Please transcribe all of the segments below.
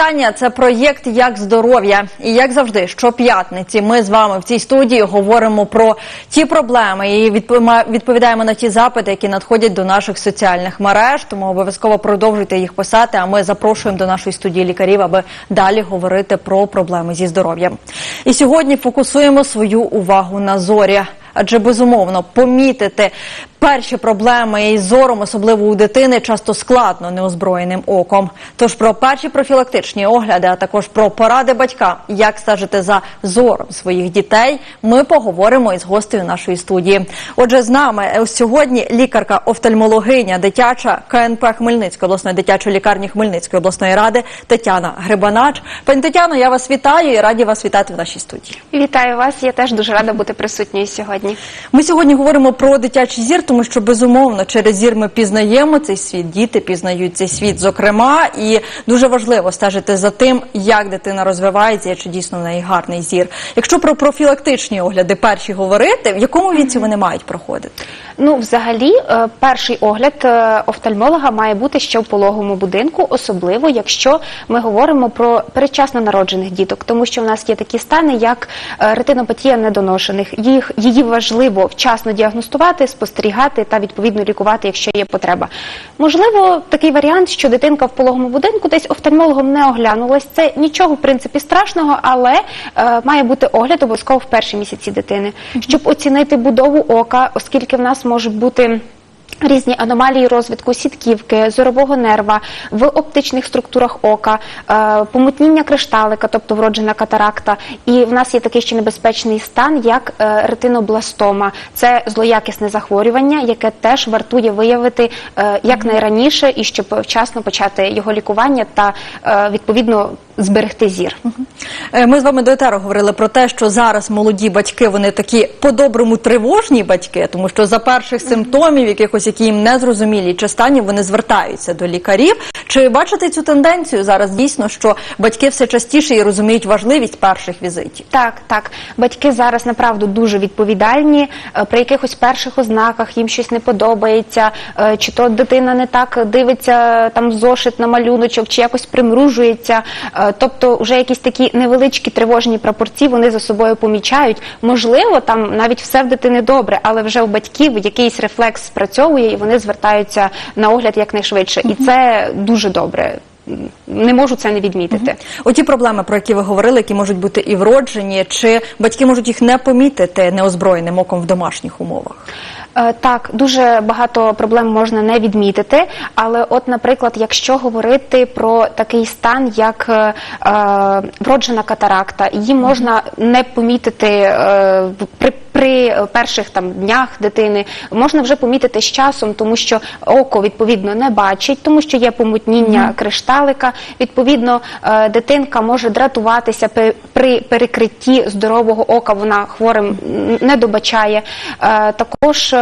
вітання. Це проєкт як здоров'я. І як завжди, щоп'ятниці ми з вами в цій студії говоримо про ті проблеми і відповідаємо на ті запити, які надходять до наших соціальних мереж. Тому обов'язково продовжуйте їх писати. А ми запрошуємо до нашої студії лікарів, аби далі говорити про проблеми зі здоров'ям. І сьогодні фокусуємо свою увагу на зорі. Адже безумовно помітити перші проблеми із зором, особливо у дитини, часто складно неозброєним оком. Тож про перші профілактичні огляди, а також про поради батькам, як стежити за зором своїх дітей, ми поговоримо із гостею нашої студії. Отже, з нами е, сьогодні лікарка-офтальмологиня дитяча КНП Хмельницької обласної дитячої лікарні Хмельницької обласної ради Тетяна Грибанач. Пані Тетяно, я вас вітаю і раді вас вітати в нашій студії. Вітаю вас. Я теж дуже рада бути присутньою сьогодні. Ми сьогодні говоримо про дитячий зір, тому що безумовно через зір ми пізнаємо цей світ, діти пізнають цей світ, зокрема, і дуже важливо стежити за тим, як дитина розвивається, чи дійсно в неї гарний зір. Якщо про профілактичні огляди перші говорити, в якому віці вони мають проходити? Ну, взагалі, е, перший огляд е, офтальмолога має бути ще в пологовому будинку, особливо якщо ми говоримо про передчасно народжених діток, тому що в нас є такі стани, як е, ретинопатія недоношених. Їх її важливо вчасно діагностувати, спостерігати та відповідно лікувати, якщо є потреба. Можливо, такий варіант, що дитинка в пологовому будинку десь офтальмологом не оглянулась. Це нічого в принципі страшного, але е, має бути огляд обов'язково в перші місяці дитини, щоб оцінити будову ока, оскільки в нас можуть бути. Різні аномалії розвитку сітківки, зорового нерва в оптичних структурах ока, е, помутніння кришталика, тобто вроджена катаракта. І в нас є такий ще небезпечний стан, як е, ретинобластома. Це злоякісне захворювання, яке теж вартує виявити е, якнайраніше і щоб вчасно почати його лікування та відповідно зберегти зір. Ми з вами до етеру говорили про те, що зараз молоді батьки вони такі по-доброму тривожні батьки, тому що за перших симптомів, якихось які їм не зрозумілі чи станів, вони звертаються до лікарів. Чи бачите цю тенденцію зараз дійсно, що батьки все частіше і розуміють важливість перших візитів? Так, так. Батьки зараз направду дуже відповідальні. Е, При якихось перших ознаках їм щось не подобається, е, чи то дитина не так дивиться там зошит на малюночок, чи якось примружується. Е, Тобто, вже якісь такі невеличкі тривожні прапорці вони за собою помічають. Можливо, там навіть все в дитини добре, але вже у батьків якийсь рефлекс спрацьовує, і вони звертаються на огляд якнайшвидше. І це дуже добре. Не можу це не відмітити. Оті проблеми, про які ви говорили, які можуть бути і вроджені, чи батьки можуть їх не помітити неозброєним оком в домашніх умовах? Е, Так, дуже багато проблем можна не відмітити, але, от, наприклад, якщо говорити про такий стан, як е, е, вроджена катаракта, її можна не помітити е, при, при перших там днях дитини, можна вже помітити з часом, тому що око відповідно не бачить, тому що є помутніння кришталика. Відповідно, е, дитинка може дратуватися при, при перекритті здорового ока. Вона хворим не добачає. Е, Також,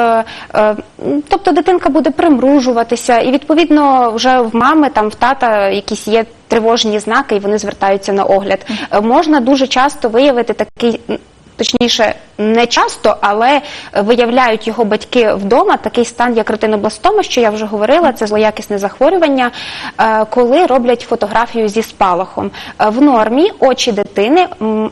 тобто, дитинка буде примружуватися, і відповідно вже в мами, там в тата якісь є. Тривожні знаки, і вони звертаються на огляд. Е, Можна дуже часто виявити такий, точніше, не часто, але е, виявляють його батьки вдома такий стан, як ретинобластома, що я вже говорила, це злоякісне захворювання, е, коли роблять фотографію зі спалахом. Е, В нормі очі дитини,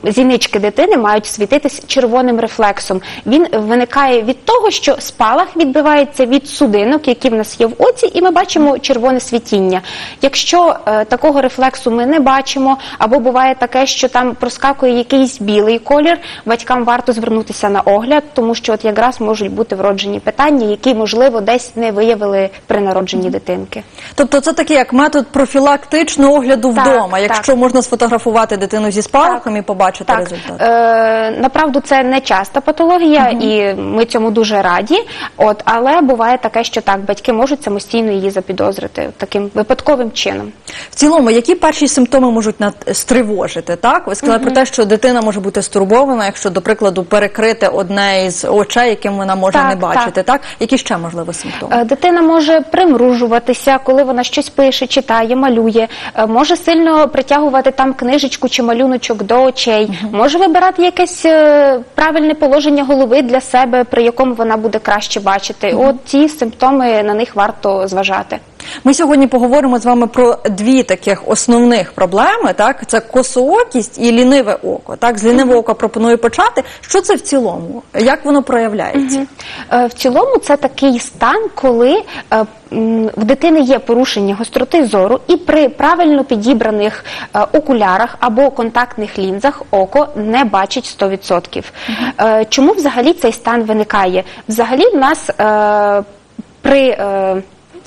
зінички дитини мають світитись червоним рефлексом. Він виникає від того, що спалах відбивається від судинок, які в нас є в оці, і ми бачимо червоне світіння. Якщо такого рефлексу ми не бачимо, або буває таке, що там проскакує якийсь білий колір, батькам варто звернутися на огляд, тому що от якраз можуть бути вроджені питання, які можливо десь не виявили при народженні дитинки. Тобто це такий як метод профілактичного огляду Так, вдома, якщо так. можна сфотографувати дитину зі спалахом Так. і побачити Так, результат. е, направду це не часта патологія, і ми цьому дуже раді. От, але буває таке, що так, батьки можуть самостійно її запідозрити таким випадковим чином. В цілому, які перші симптоми можуть стривожити? Так, ви сказали про те, що дитина може бути стурбована, якщо якщо до прикладу перекрити одне із очей, яким вона може Так, не бачити, так. Які ще можливо симптоми? Е, Дитина може примружуватися, коли вона щось пише, читає, малює, Е, може сильно притягувати там книжечку чи малюночок до очей, може вибирати якесь е, правильне положення голови для себе, при якому вона буде краще бачити. От ці симптоми на них варто зважати. Ми сьогодні поговоримо з вами про дві таких основних проблеми. Так, це косоокість і ліниве око. Так, з лінивого ока пропоную почати. Що це в цілому? Як воно проявляється? Е, В цілому це такий стан, коли е, в дитини є порушення гостроти зору, і при правильно підібраних е, окулярах або контактних лінзах око не бачить 100%. Е, Чому взагалі цей стан виникає? Взагалі в нас при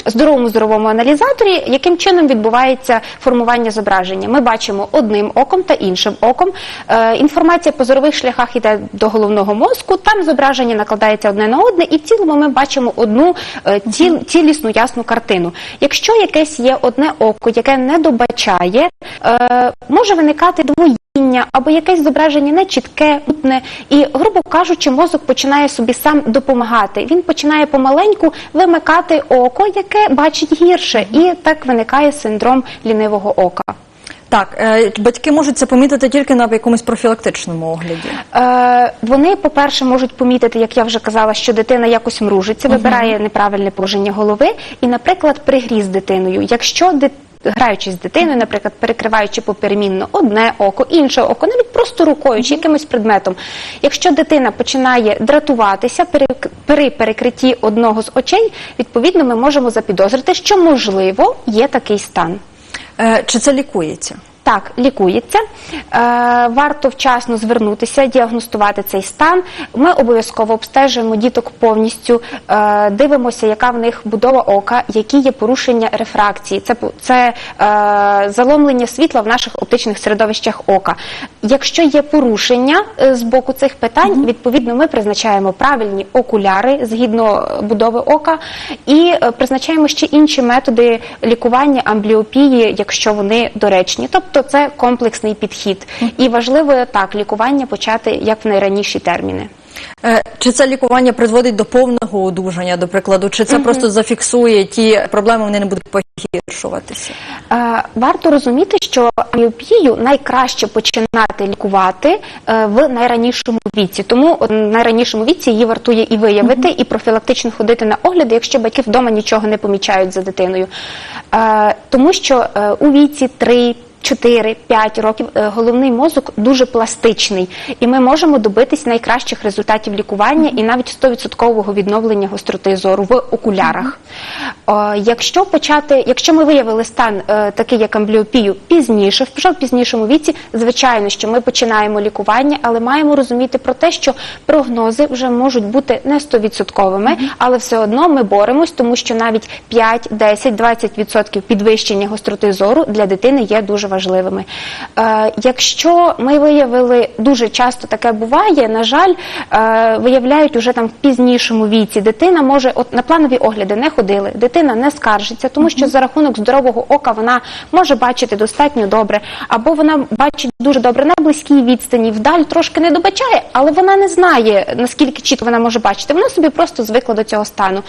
е, здоровому аналізаторі, яким чином відбувається формування зображення. Ми бачимо одним оком та іншим оком. Е, інформація по зорових шляхах йде до головного мозку, там зображення накладається одне на одне, і в цілому ми бачимо одну е, ціл, цілісну ясну картину. Якщо якесь є одне око, яке не добачає, е, може виникати двоє або якесь зображення нечітке, мутне, і, грубо кажучи, мозок починає собі сам допомагати. Він починає помаленьку вимикати око, яке бачить гірше, і так виникає синдром лінивого ока. Так, е, батьки можуть це помітити тільки на якомусь профілактичному огляді. Е, вони, по-перше, можуть помітити, як я вже казала, що дитина якось мружиться, вибирає неправильне положення голови і, наприклад, пригріз дитиною. Якщо дит... Граючись з дитиною, наприклад, перекриваючи поперемінно одне око, інше око, навіть просто рукою чи якимось предметом. Якщо дитина починає дратуватися при перекритті одного з очей, відповідно, ми можемо запідозрити, що можливо є такий стан. Е, Чи це лікується? Так, лікується. Е, варто вчасно звернутися, діагностувати цей стан. Ми обов'язково обстежуємо діток повністю, е, дивимося, яка в них будова ока, які є порушення рефракції. Це, це е, заломлення світла в наших оптичних середовищах ока. Якщо є порушення з боку цих питань, відповідно ми призначаємо правильні окуляри згідно будови ока і призначаємо ще інші методи лікування амбліопії, якщо вони доречні. Тобто це комплексний підхід. І важливо так лікування почати як в найраніші терміни. Е, Чи це лікування призводить до повного одужання, до прикладу, чи це просто зафіксує ті проблеми, вони не будуть погіршуватися? Е, Варто розуміти, що аміопію найкраще починати лікувати е, в найранішому віці. Тому в найранішому віці її вартує і виявити, і профілактично ходити на огляди, якщо батьки вдома нічого не помічають за дитиною. Тому що у віці 3 4-5 років е, головний мозок дуже пластичний, і ми можемо добитись найкращих результатів лікування і навіть 100% відновлення гостроти зору в окулярах. Якщо почати, якщо ми виявили стан е, такий, як амбліопію, пізніше, в пізнішому віці, звичайно, що ми починаємо лікування, але маємо розуміти про те, що прогнози вже можуть бути не 100%, але все одно ми боремось, тому що навіть 5, 10, 20% підвищення гостроти зору для дитини є дуже важливими. Е, якщо ми виявили дуже часто таке буває, на жаль, е, виявляють уже там в пізнішому віці. Дитина може, от на планові огляди не ходили, дитина не скаржиться, тому що за рахунок здорового ока вона може бачити достатньо добре, або вона бачить дуже добре на близькій відстані, вдаль трошки не добачає, але вона не знає наскільки чітко вона може бачити. Вона собі просто звикла до цього стану.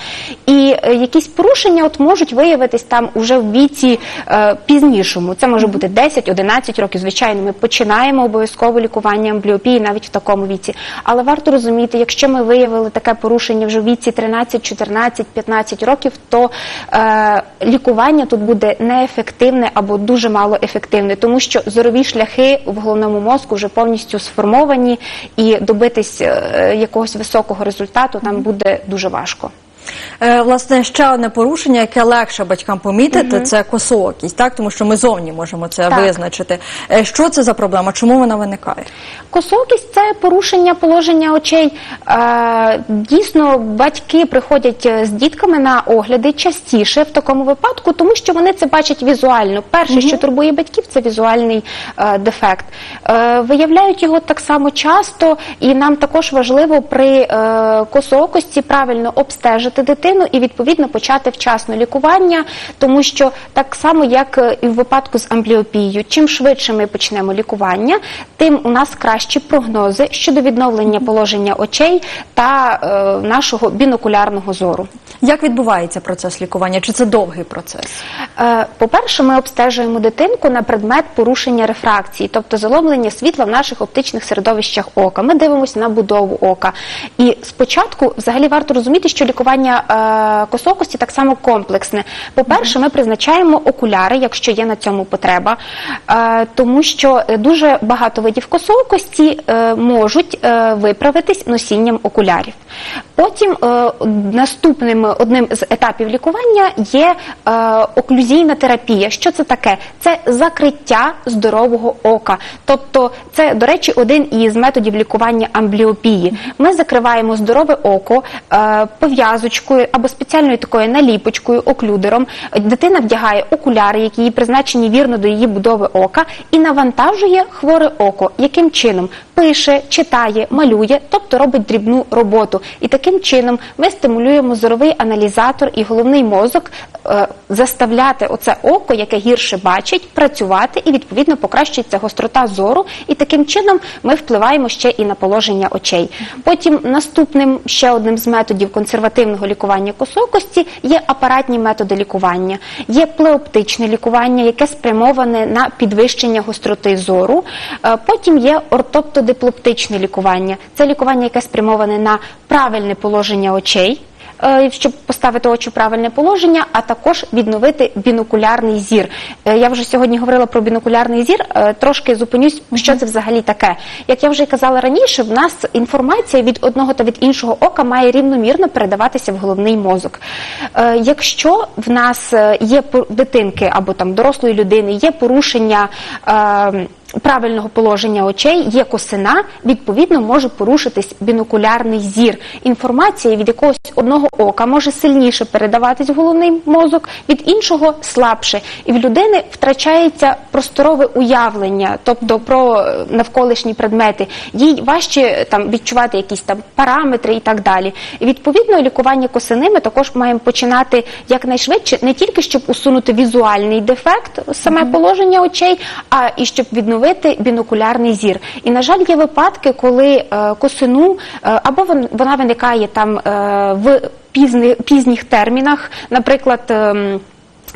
І е, якісь порушення от можуть виявитись там уже в віці е, пізнішому. Це може бути 10-11 років. Звичайно, ми починаємо обов'язково лікування амбліопії навіть в такому віці. Але варто розуміти, якщо ми виявили таке порушення вже в віці 13, 14, 15 років, то е, лікування тут буде неефективне або дуже мало ефективне, тому що зорові шляхи в головному мозку вже повністю сформовані, і добитись е, якогось високого результату там буде дуже важко. Е, Власне, ще одне порушення, яке легше батькам помітити, це косоокість, так тому що ми зовні можемо це Так. визначити. Е, Що це за проблема? Чому вона виникає? Косокість це порушення положення очей. Е, Дійсно, батьки приходять е, з дітками на огляди частіше в такому випадку, тому що вони це бачать візуально. Перше, що турбує батьків, це візуальний е, дефект. Е, Виявляють його так само часто, і нам також важливо при е, косоокості правильно обстежити побачити дитину і відповідно почати вчасно лікування, тому що так само, як е, і в випадку з амбліопією, чим швидше ми почнемо лікування, тим у нас кращі прогнози щодо відновлення положення очей та е, нашого бінокулярного зору. Як відбувається процес лікування? Чи це довгий процес? Е, По-перше, ми обстежуємо дитинку на предмет порушення рефракції, тобто заломлення світла в наших оптичних середовищах ока. Ми дивимося на будову ока. І спочатку, взагалі, варто розуміти, що лікування е, косокості так само комплексне. По-перше, ми призначаємо окуляри, якщо є на цьому потреба, е, тому що е, дуже багато видів косокості можуть виправитись носінням окулярів. Потім наступним одним з етапів лікування є оклюзійна терапія. Що це таке? Це закриття здорового ока. Тобто, це, до речі, один із методів лікування амбліопії. Ми закриваємо здорове око е, пов'язочкою або спеціальною такою наліпочкою, оклюдером. Дитина вдягає окуляри, які їй призначені вірно до її будови ока, і навантажує хворе око. Яким чином? Пише, читає, малює, тобто робить дрібну роботу. І таким чином ми стимулюємо зоровий аналізатор і головний мозок заставляти оце око, яке гірше бачить, працювати і відповідно покращується гострота зору. І таким чином ми впливаємо ще і на положення очей. Потім наступним ще одним з методів консервативного лікування косокості є апаратні методи лікування, є плеоптичне лікування, яке спрямоване на підвищення гостроти зору. Е, Потім є ортоптодиплоптичне лікування. Це лікування, яке спрямоване на правильне положення очей. Е, Щоб поставити очі в правильне положення, а також відновити бінокулярний зір. Е, Я вже сьогодні говорила про бінокулярний зір. е, Трошки зупинюсь, що це взагалі таке. Як я вже казала раніше, в нас інформація від одного та від іншого ока має рівномірно передаватися в головний мозок. Якщо в нас є дитинки або там дорослої людини, є порушення. Правильного положення очей є косина, відповідно може порушитись бінокулярний зір. Інформація від якогось одного ока може сильніше передаватись в головний мозок, від іншого слабше. І в людини втрачається просторове уявлення, тобто про е, навколишні предмети. Їй важче там відчувати якісь там параметри і так далі. І відповідно лікування косини ми також маємо починати якнайшвидше, не тільки щоб усунути візуальний дефект, саме положення очей, а і щоб відновити бінокулярний зір. І на жаль, є випадки, коли е, косину е, або вона виникає там е, в пізніх термінах, наприклад.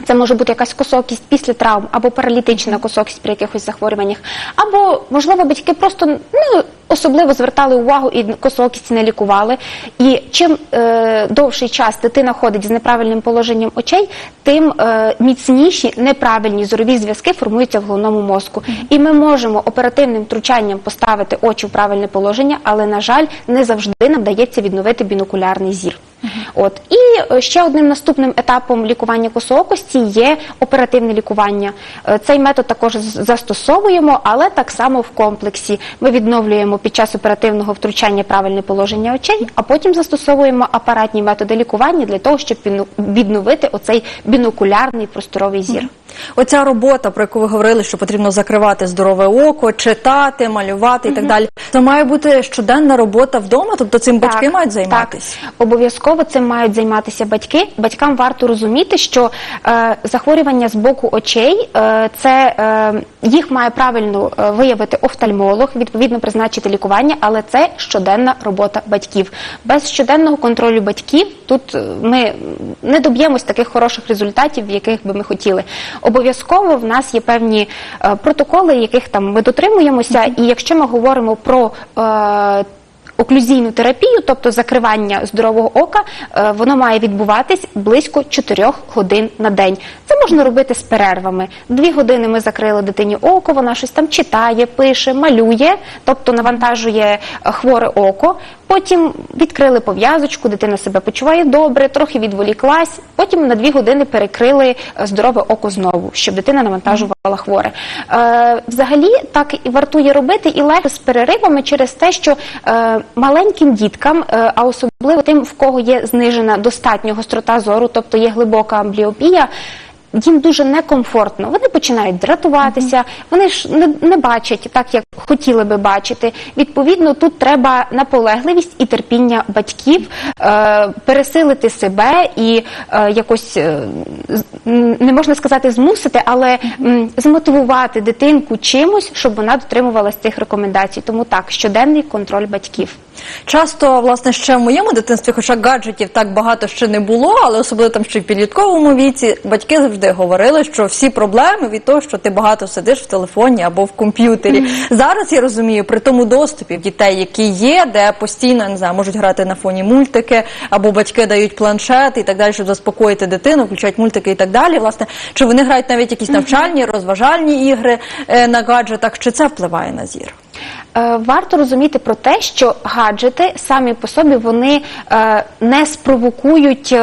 Це може бути якась косокість після травм або паралітична косокість при якихось захворюваннях, або можливо батьки просто ну особливо звертали увагу і косокість не лікували. І чим е, довший час дитина ходить з неправильним положенням очей, тим е, міцніші неправильні зорові зв'язки формуються в головному мозку. І ми можемо оперативним втручанням поставити очі в правильне положення, але на жаль, не завжди нам вдається відновити бінокулярний зір. От і е, ще одним наступним етапом лікування косоокості є оперативне лікування. Е, Цей метод також застосовуємо, але так само в комплексі. Ми відновлюємо під час оперативного втручання правильне положення очей, а потім застосовуємо апаратні методи лікування для того, щоб відновити оцей бінокулярний просторовий зір. Оця робота, про яку ви говорили, що потрібно закривати здорове око, читати, малювати і так далі. Це має бути щоденна робота вдома, тобто цим батьки мають займатися. Так, обов'язково цим мають займатися батьки. Батькам варто розуміти, що е, захворювання з боку очей е, це е, їх має правильно е, виявити офтальмолог, відповідно призначити лікування, але це щоденна робота батьків. Без щоденного контролю батьків тут е, ми не доб'ємось таких хороших результатів, яких би ми хотіли. Обов'язково в нас є певні е, протоколи, яких там ми дотримуємося, і якщо ми говоримо про е, Оклюзійну терапію, тобто закривання здорового ока, е, воно має відбуватись близько 4 годин на день. Це можна робити з перервами. Дві години ми закрили дитині око, вона щось там читає, пише, малює, тобто навантажує е, хворе око. Потім відкрили пов'язочку, дитина себе почуває добре, трохи відволіклась. Потім на дві години перекрили е, здорове око знову, щоб дитина навантажувала хворе. Е, взагалі так і вартує робити і легше з переривами через те, що е, маленьким діткам, е, а особливо тим, в кого є знижена достатньо гострота зору, тобто є глибока амбліопія. Їм дуже некомфортно. Вони починають дратуватися, вони ж не, не бачать так, як хотіли би бачити. Відповідно, тут треба наполегливість і терпіння батьків е, пересилити себе і е, якось е, не можна сказати змусити, але м, змотивувати дитинку чимось, щоб вона дотримувалась цих рекомендацій. Тому так, щоденний контроль батьків. Часто, власне, ще в моєму дитинстві, хоча гаджетів так багато ще не було, але особливо там ще в підлітковому віці, батьки завжди говорили, що всі проблеми від того, що ти багато сидиш в телефоні або в комп'ютері. Зараз я розумію, при тому доступі в дітей, які є, де постійно не знаю, можуть грати на фоні мультики, або батьки дають планшет і так далі, щоб заспокоїти дитину, включають мультики і так далі. Власне, чи вони грають навіть якісь навчальні, розважальні ігри е, на гаджетах, чи це впливає на зір? Е, Варто розуміти про те, що гаджети самі по собі вони е, не спровокують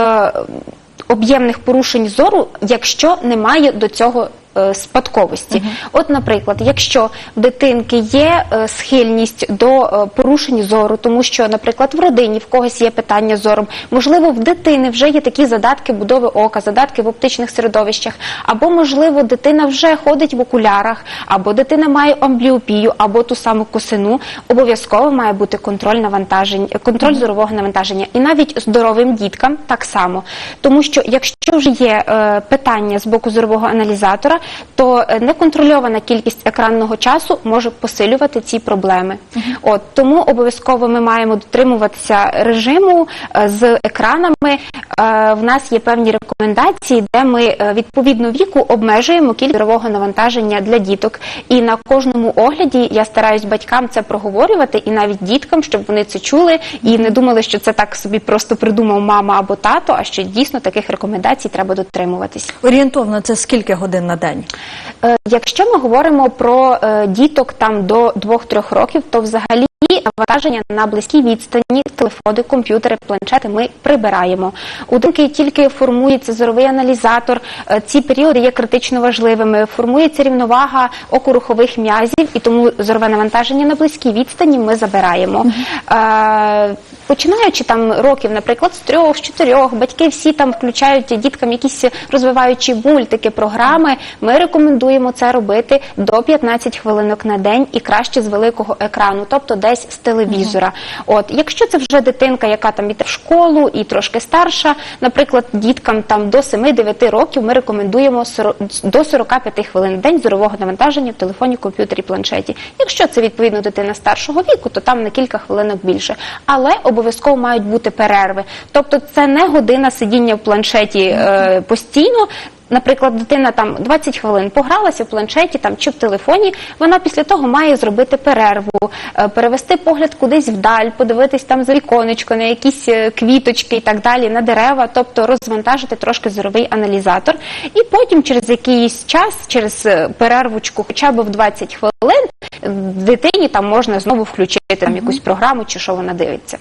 об'ємних порушень зору, якщо немає до цього. Е, Спадковості, от, наприклад, якщо в дитинки є е, схильність до е, порушень зору, тому що, наприклад, в родині в когось є питання з зором, можливо, в дитини вже є такі задатки будови ока, задатки в оптичних середовищах, або можливо, дитина вже ходить в окулярах, або дитина має амбліопію, або ту саму косину, обов'язково має бути контроль навантажень, контроль зорового навантаження, і навіть здоровим діткам так само, тому що якщо вже є е, питання з боку зорового аналізатора, то е, неконтрольована кількість екранного часу може посилювати ці проблеми. От тому обов'язково ми маємо дотримуватися режиму е, з екранами. Е, В нас є певні рекомендації, де ми відповідно віку обмежуємо кількість зорового навантаження для діток. І на кожному огляді я стараюсь батькам це проговорювати, і навіть діткам, щоб вони це чули і не думали, що це так собі просто придумав мама або тато, а що дійсно таких рекомендацій треба дотримуватись. Орієнтовно це скільки годин на день? Е, Якщо ми говоримо про е, діток там до 2-3 років, то взагалі навантаження на близькій відстані, телефони, комп'ютери, планшети ми прибираємо. У дитинки тільки формується зоровий аналізатор. е, Ці періоди є критично важливими. Формується рівновага окорухових м'язів, і тому зорове навантаження на близькій відстані ми забираємо. Е, Починаючи там років, наприклад, з трьох, з чотирьох, батьки всі там включають діткам якісь розвиваючі мультики, програми. Ми рекомендуємо це робити до 15 хвилинок на день і краще з великого екрану, тобто десь з телевізора. От, якщо це вже дитинка, яка там іде в школу і трошки старша, наприклад, діткам там до 7-9 років ми рекомендуємо до 45 хвилин в день зорового навантаження в телефоні, комп'ютері, планшеті. Якщо це відповідно дитина старшого віку, то там на кілька хвилинок більше. Але обов'язково мають бути перерви. Тобто це не година сидіння в планшеті е, постійно. Наприклад, дитина там 20 хвилин погралася в планшеті там чи в телефоні. Вона після того має зробити перерву, е, перевести погляд кудись вдаль, подивитись там за віконечко, на якісь е, квіточки і так далі, на дерева, тобто розвантажити трошки зоровий аналізатор. І потім через якийсь час, через е, перервочку, хоча б в 20 хвилин, е, дитині там можна знову включити там якусь програму чи що вона дивиться.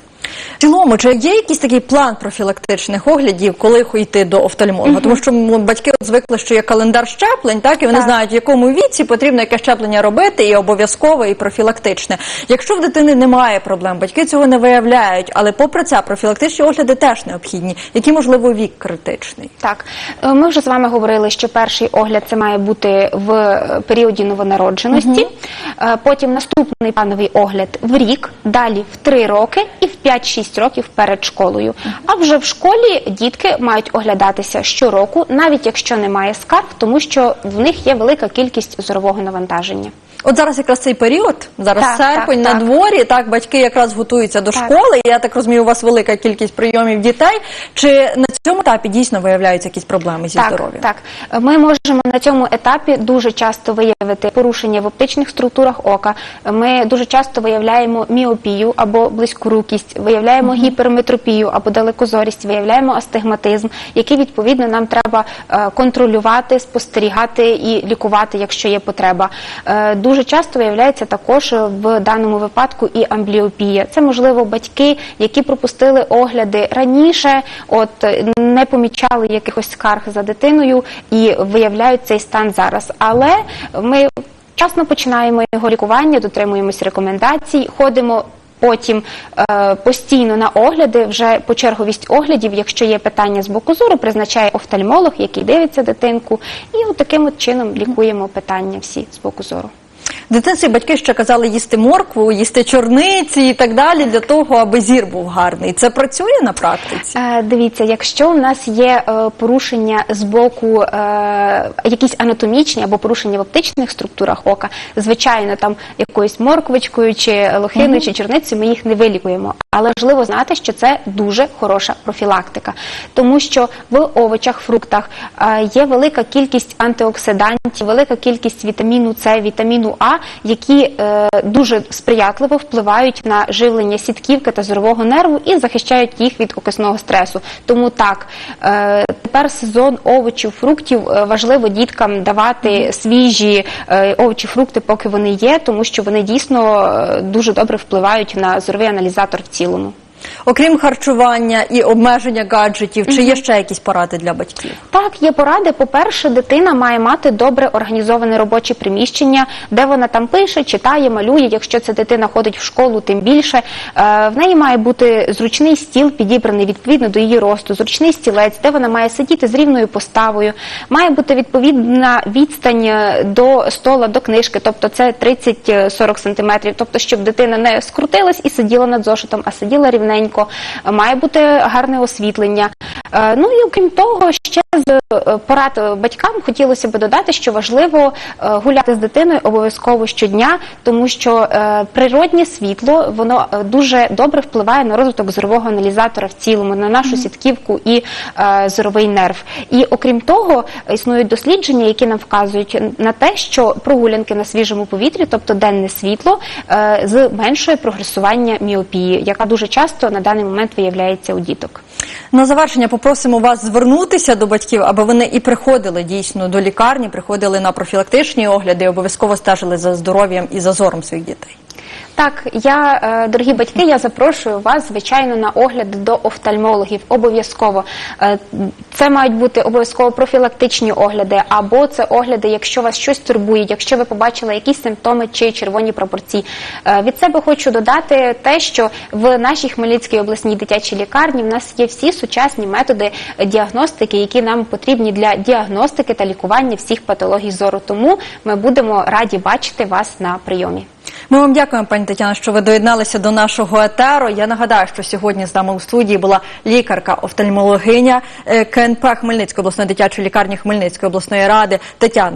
В цілому, чи є якийсь такий план профілактичних оглядів, коли йти до офтальмолога? Тому що батьки от звикли, що є календар щеплень, так і вони Так. знають, в якому віці потрібно яке щеплення робити, і обов'язкове, і профілактичне. Якщо в дитини немає проблем, батьки цього не виявляють, але попри це профілактичні огляди теж необхідні. Який можливо вік критичний? Так, Е, ми вже з вами говорили, що перший огляд це має бути в е, періоді новонародженості. Потім наступний плановий огляд в рік, далі в 3 роки і в 5-6 років перед школою. А вже в школі дітки мають оглядатися щороку, навіть якщо немає скарг, тому що в них є велика кількість зорового навантаження. От зараз якраз цей період, зараз Так, серпень так, на так. дворі, так батьки якраз готуються до Так. школи. Я так розумію, у вас велика кількість прийомів дітей. Чи на цьому етапі дійсно виявляються якісь проблеми зі так, здоров'ям? Так, ми можемо на цьому етапі дуже часто виявити порушення в оптичних структурах ока. Ми дуже часто виявляємо міопію або близькорукість, виявляємо гіперметропію або далекозорість, виявляємо астигматизм, який відповідно нам треба е, контролювати, спостерігати і лікувати, якщо є потреба. Е, Дуже часто виявляється також в даному випадку і амбліопія. Це можливо батьки, які пропустили огляди раніше, от е, не помічали якихось скарг за дитиною і виявляють цей стан зараз. Але ми вчасно починаємо його лікування, дотримуємось рекомендацій, ходимо. Потім е, постійно на огляди, вже по черговість оглядів, якщо є питання з боку зору, призначає офтальмолог, який дивиться дитинку, і от таким от чином лікуємо питання всі з боку зору. В дитинстві батьки ще казали їсти моркву, їсти чорниці і так далі для того, аби зір був гарний. Це працює на практиці? Е, Дивіться, якщо у нас є е, порушення з боку е, якісь анатомічні або порушення в оптичних структурах ока, звичайно, там якоюсь морквочкою чи лохиною чи чорницею ми їх не вилікуємо. Але важливо знати, що це дуже хороша профілактика, тому що в овочах, фруктах е, є велика кількість антиоксидантів, велика кількість вітаміну С, вітаміну А, які е, дуже сприятливо впливають на живлення сітківки та зорового нерву і захищають їх від окисного стресу. Тому так е, тепер сезон овочів, фруктів е, важливо діткам давати свіжі е, овочі, фрукти, поки вони є, тому що вони дійсно е, дуже добре впливають на зоровий аналізатор в цілому. Окрім харчування і обмеження гаджетів, чи є ще якісь поради для батьків? Так, є поради. По-перше, дитина має мати добре організоване робоче приміщення, де вона там пише, читає, малює. Якщо ця дитина ходить в школу, тим більше. Е, В неї має бути зручний стіл, підібраний відповідно до її росту, зручний стілець, де вона має сидіти з рівною поставою. Має бути відповідна відстань е, до стола, до книжки, тобто це 30-40 сантиметрів. Тобто, щоб дитина не скрутилась і сиділа над зошитом, а сиділа рівненько. Має бути гарне освітлення. Е, Ну і окрім того, ще з е, порад е, батькам хотілося б додати, що важливо е, гуляти з дитиною обов'язково щодня, тому що природнє світло воно дуже добре впливає на розвиток зорового аналізатора в цілому, на нашу сітківку і зоровий нерв. І окрім того, існують дослідження, які нам вказують на те, що прогулянки на свіжому повітрі, тобто денне світло, зменшує прогресування міопії, яка дуже часто на даний момент виявляється у діток. На завершення попросимо вас звернутися до батьків, аби вони і приходили дійсно до лікарні, приходили на профілактичні огляди, обов'язково стежили за здоров'ям і за зором своїх дітей. Так, я, е, дорогі батьки, я запрошую вас, звичайно, на огляд до офтальмологів. Обов'язково Е, це мають бути обов'язково профілактичні огляди, або це огляди, якщо вас щось турбує, якщо ви побачили якісь симптоми чи червоні пропорції. Е, Від себе хочу додати те, що в нашій Хмельницькій обласній дитячій лікарні в нас є всі сучасні методи діагностики, які нам потрібні для діагностики та лікування всіх патологій зору. Тому ми будемо раді бачити вас на прийомі. Ми вам дякуємо, пані Тетяна, що ви доєдналися до нашого етеру. Я нагадаю, що сьогодні з нами у студії була лікарка-офтальмологиня е, КНП Хмельницької обласної дитячої лікарні Хмельницької обласної ради Тетяна